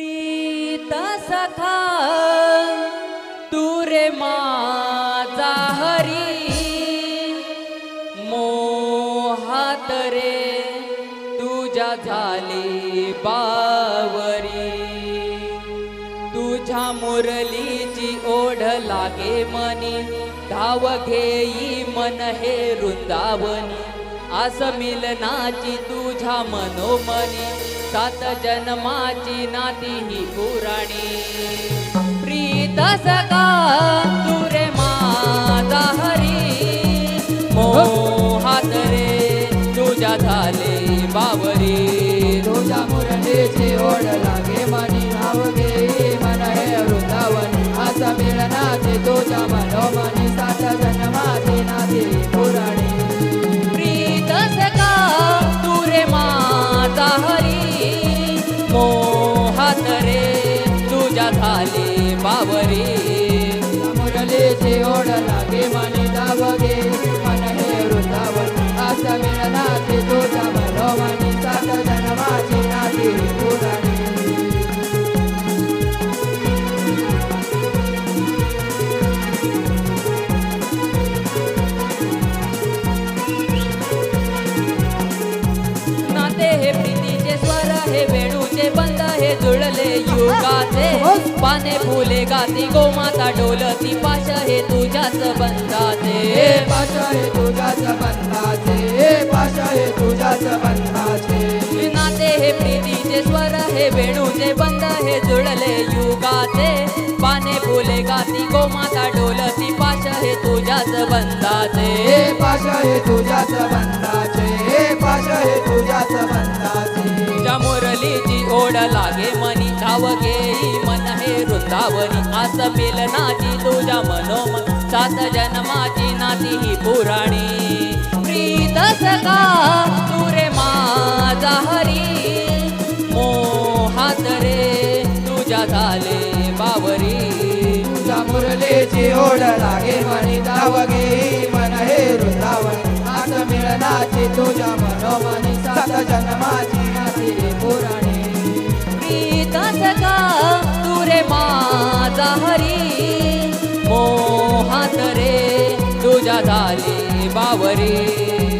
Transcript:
प्रीत सखा तू रे माझा हरी मोहात रे तुझ्या झाली बावरी. तुझ्या मुरलीची ओढ लागे मनी धाव घेई मन हे वृंदावनी. आस मिलनाची तुझ्या मनोमनी. सात जन्माची नाती ही पुराणी. प्रीत सका तुरे रे माझा हरी. मोहात रे तुझ्या झाले बावरी. तुझ्या मुरलीची ओढला झाले बावरी ओढ लागे मनी नाव मन हे वृंदावन मिळनाचे मनोमनी सात जन्माची नाती पुराणी. नाते हे प्रीतीचे स्वर हे वेणूचे बंद. हे जुळले युगाचे. पाने फुले गाती गोमाता डोलती. पाश हे तुझ्याच बंधाचे. पाशा हे तुझ्याच बंधाचे. पाश हे तुझ्याच बंधाचे. नाते हे प्रीतीचे स्वर हे वेणूचे बंद हे जुळले युगाचे. पाने फुले गाती गोमाता डोलती. पाश हे तुझ्याच बंधाचे. पाशा हे तुझ्याच बंधाचे. वृंदावनी आस मिलनाची तुझ्या मनोम. सात जन्माची नाती ही पुराणी. प्रीत सका तू रे माझा हरी. मोहात रे तुझ्या झाले बावरी. तुझ्या मुरलेची ओढ लागे मनी धावगे मन हे वृंदावन आस मिळनाची तुझ्या मनोमनी. सात जन्माची माझा हरी मोहात रे तुझ्या झाली बावरी.